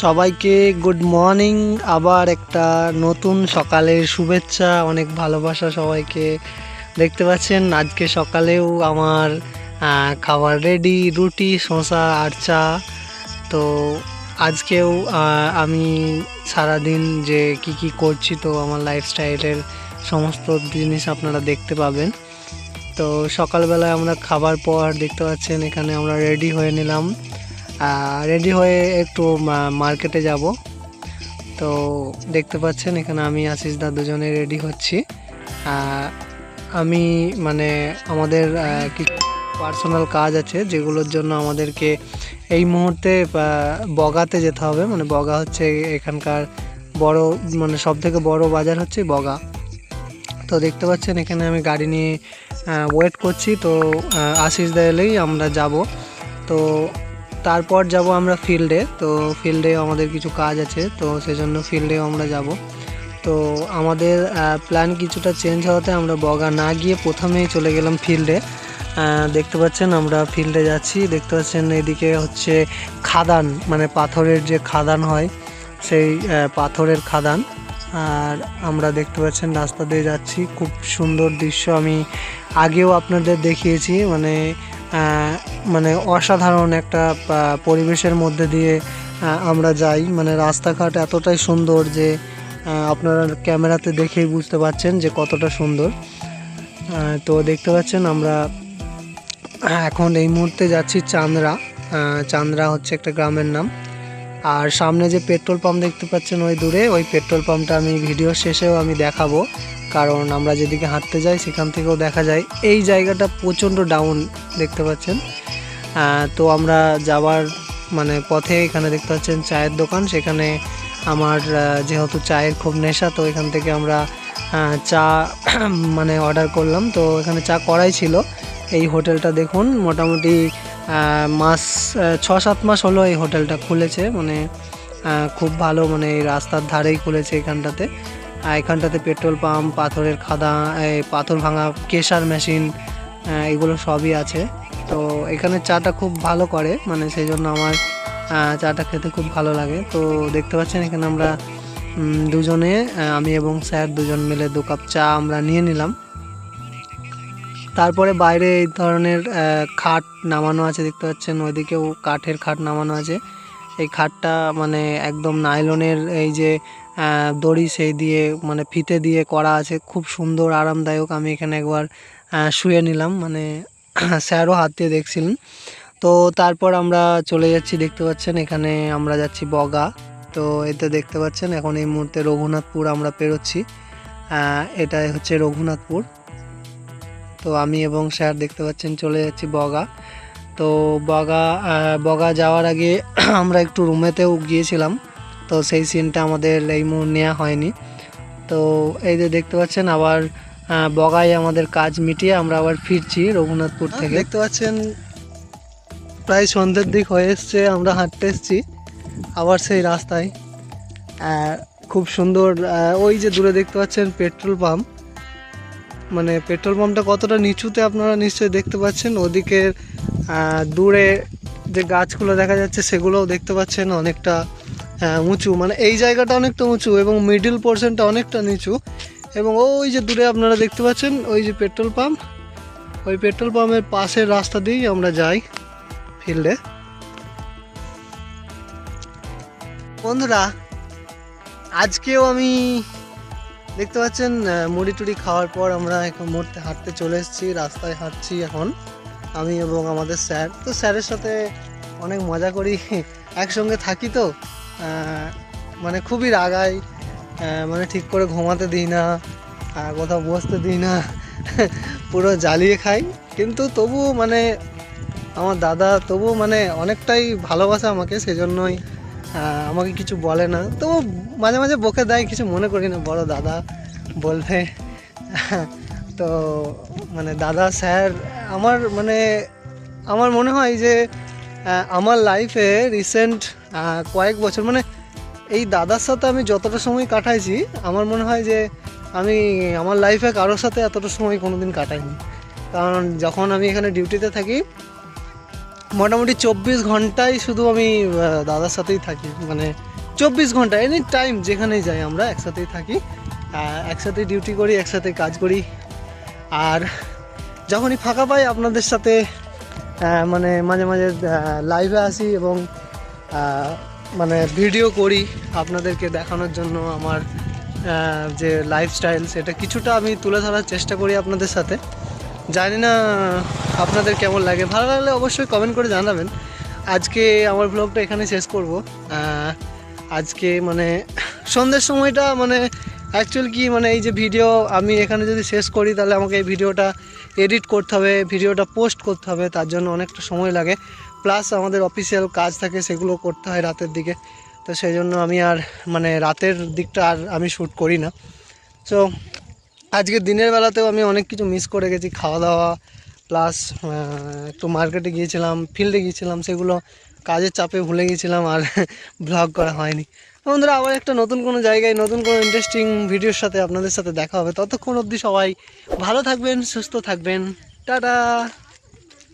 সবাইকে good morning আবার একটা নতুন সকালের শুভেচ্ছা, অনেক ভালোবাসা সবাইকে। দেখতে পাচ্ছেন, আজকে সকালেও আমার খাবার রেডি রুটি, শসা আর চা। তো আজকেও আমি সারাদিন যে কি কি করছি তো আমার লাইফস্টাইলের সমস্ত জিনিস আপনারা দেখতে পাবেন। তো সকালবেলায় আমরা খাবার পর দেখতে পাচ্ছেন, এখানে আমরা রেডি হয়ে নিলাম। রেডি হয়ে একটু মার্কেটে যাব। তো দেখতে পাচ্ছেন, এখানে আমি, আশিস দা দুজনে রেডি হচ্ছি। আমি মানে আমাদের কিছু পার্সোনাল কাজ আছে, যেগুলোর জন্য আমাদেরকে এই মুহূর্তে বগাতে যেতে হবে। মানে বগা হচ্ছে এখানকার বড় মানে সব থেকে বড় বাজার হচ্ছে বগা। তো দেখতে পাচ্ছেন, এখানে আমি গাড়ি নিয়ে ওয়েট করছি। তো আশিস দা এলেই আমরা যাব। তো তারপর যাব আমরা ফিল্ডে তো ফিল্ডে আমাদের কিছু কাজ আছে, তো সেজন্য ফিল্ডেও আমরা যাব। তো আমাদের প্ল্যান কিছুটা চেঞ্জ হওয়াতে আমরা বগা না গিয়ে প্রথমেই চলে গেলাম ফিল্ডে দেখতে পাচ্ছেন আমরা ফিল্ডে যাচ্ছি, দেখতে পাচ্ছেন এদিকে হচ্ছে খাদান মানে পাথরের যে খাদান হয়, সেই পাথরের খাদান। আর আমরা দেখতে পাচ্ছেন রাস্তা দিয়ে যাচ্ছি। খুব সুন্দর দৃশ্য। আমি আগেও আপনাদের দেখিয়েছি মানে মানে অসাধারণ একটা পরিবেশের মধ্যে দিয়ে আমরা যাই। মানে রাস্তাঘাট এতটাই সুন্দর যে আপনারা ক্যামেরাতে দেখেই বুঝতে পারছেন যে কতটা সুন্দর। তো দেখতে পাচ্ছেন আমরা এখন এই মুহূর্তে যাচ্ছি চান্দ্রা। চান্দ্রা হচ্ছে একটা গ্রামের নাম। আর সামনে যে পেট্রোল পাম্প দেখতে পাচ্ছেন ওই দূরে, ওই পেট্রোল পাম্পটা আমি ভিডিও শেষেও আমি দেখাবো। কারণ আমরা যেদিকে হাঁটতে যাই সেখান থেকেও দেখা যায়। এই জায়গাটা প্রচণ্ড ডাউন দেখতে পাচ্ছেন। তো আমরা যাওয়ার মানে পথে এখানে দেখতে পাচ্ছেন চায়ের দোকান। সেখানে আমার যেহেতু চায়ের খুব নেশা, তো এখান থেকে আমরা চা মানে অর্ডার করলাম। তো এখানে চা করাই ছিল। এই হোটেলটা দেখুন, মোটামুটি মাস ছ সাত মাস হলো এই হোটেলটা খুলেছে মানে খুব ভালো মানে এই রাস্তার ধারেই খুলেছে এখানটাতে। এখানটাতে পেট্রোল পাম্প, পাথরের খাদা পাথর ভাঙা কেশার মেশিন এগুলো সবই আছে। তো এখানে চাটা খুব ভালো করে মানে সেই জন্য আমার চাটা খেতে খুব ভালো লাগে। তো দেখতে পাচ্ছেন, এখানে আমরা দুজনে আমি এবং স্যার দুজন মিলে দু কাপ চা আমরা নিয়ে নিলাম। তারপরে বাইরে এই ধরনের খাট নামানো আছে, দেখতে পাচ্ছেন। ওইদিকেও কাঠের খাট নামানো আছে। এই খাটটা মানে একদম নাইলনের এই যে দড়ি সেই দিয়ে মানে ফিতে দিয়ে করা আছে। খুব সুন্দর, আরামদায়ক। আমি এখানে একবার শুয়ে নিলাম। মানে স্যারও হাত দিয়ে দেখছিলেন। তো তারপর আমরা চলে যাচ্ছি, দেখতে পাচ্ছেন, এখানে আমরা যাচ্ছি বগা। তো এতে দেখতে পাচ্ছেন, এখন এই মুহূর্তে রঘুনাথপুর আমরা পেরোচ্ছি। এটাই হচ্ছে রঘুনাথপুর। তো আমি এবং স্যার দেখতে পাচ্ছেন চলে যাচ্ছি বগা। তো বগা বগা যাওয়ার আগে আমরা একটু রুমেতেও গিয়েছিলাম। তো সেই সিনটা আমাদের এই মুহূর্তে নেওয়া হয়নি। তো এই যে দেখতে পাচ্ছেন আবার বগায় আমাদের কাজ মিটিয়ে আমরা আবার ফিরছি রঘুনাথপুর থেকে। দেখতে পাচ্ছেন প্রায় সন্ধ্যের দিক হয়ে এসছে আমরা হাঁটতে এসছি আবার সেই রাস্তায়। খুব সুন্দর ওই যে দূরে দেখতে পাচ্ছেন পেট্রোল পাম্প। মানে পেট্রোল পাম্পটা কতটা নিচুতে আপনারা নিশ্চয়ই দেখতে পাচ্ছেন ওদিকে দূরে যে গাছগুলো দেখা যাচ্ছে সেগুলোও দেখতে পাচ্ছেন অনেকটা উঁচু। মানে এই জায়গাটা অনেকটা উঁচু এবং মিডিল পোর্শনটা অনেকটা নিচু। এবং ওই যে দূরে আপনারা দেখতে পাচ্ছেন ওই যে পেট্রোল পাম্প। ওই পেট্রোল পাম্পের পাশের রাস্তা দিয়েই আমরা যাই ফিল্ডে বন্ধুরা, আজকেও আমি দেখতে পাচ্ছেন মুড়ি টুড়ি খাওয়ার পর আমরা এখন মুহূর্তে হাঁটতে চলে এসেছি, রাস্তায় হাঁটছি এখন, আমি এবং আমাদের স্যার। তো স্যারের সাথে অনেক মজা করি, একসঙ্গে থাকি তো মানে খুবই রাগাই মানে ঠিক করে ঘুমাতে দিই না কোথাও বসতে দিই না, পুরো জ্বালিয়ে খাই। কিন্তু তবু মানে আমার দাদা তবু মানে অনেকটাই ভালোবাসে আমাকে, সেজন্যই আমাকে কিছু বলে না। তো মাঝে মাঝে বকে দেয়, কিছু মনে করি না। বড় দাদা বলবে। তো মানে দাদা স্যার, আমার মানে আমার মনে হয় যে আমার লাইফে রিসেন্ট কয়েক বছর মানে এই দাদার সাথে আমি যতটা সময় কাটাইছি, আমার মনে হয় যে আমি আমার লাইফে কারোর সাথে এতটা সময় কোনো দিন কাটাইনি। কারণ যখন আমি এখানে ডিউটিতে থাকি মোটামুটি চব্বিশ ঘন্টাই শুধু আমি দাদার সাথেই থাকি। মানে চব্বিশ ঘণ্টা এনি টাইম যেখানেই যাই আমরা একসাথেই থাকি। আহ, একসাথেই ডিউটি করি একসাথে কাজ করি। আর যখনই ফাঁকা পাই আপনাদের সাথে মানে মাঝে মাঝে লাইভে আসি এবং মানে ভিডিও করি আপনাদেরকে দেখানোর জন্য আমার যে লাইফস্টাইল সেটা কিছুটা আমি তুলে ধরার চেষ্টা করি আপনাদের সাথে। জানি না আপনাদের কেমন লাগে। ভালো লাগলে অবশ্যই কমেন্ট করে জানাবেন। আজকে আমার ব্লগটা এখানে শেষ করব। আজকে মানে সন্ধ্যের সময়টা মানে অ্যাকচুয়াল কি মানে এই যে ভিডিও আমি এখানে যদি শেষ করি, তাহলে আমাকে এই ভিডিওটা এডিট করতে হবে ভিডিওটা পোস্ট করতে হবে, তার জন্য অনেকটা সময় লাগে। প্লাস আমাদের অফিসিয়াল কাজ থাকে, সেগুলো করতে হয় রাতের দিকে। তো সেই জন্য আমি আর মানে রাতের দিকটা আর আমি শ্যুট করি না। সো আজকে দিনের বেলাতেও আমি অনেক কিছু মিস করে গেছি খাওয়া দাওয়া প্লাস একটু মার্কেটে গিয়েছিলাম ফিল্ডে গিয়েছিলাম, সেগুলো কাজের চাপে ভুলে গিয়েছিলাম আর ব্লগ করা হয়নি। বন্ধুরা, আবার একটা নতুন কোনো জায়গায়, নতুন কোনো ইন্টারেস্টিং ভিডিওর সাথে আপনাদের সাথে দেখা হবে। ততক্ষণ অবধি সবাই ভালো থাকবেন, সুস্থ থাকবেন। টাটা!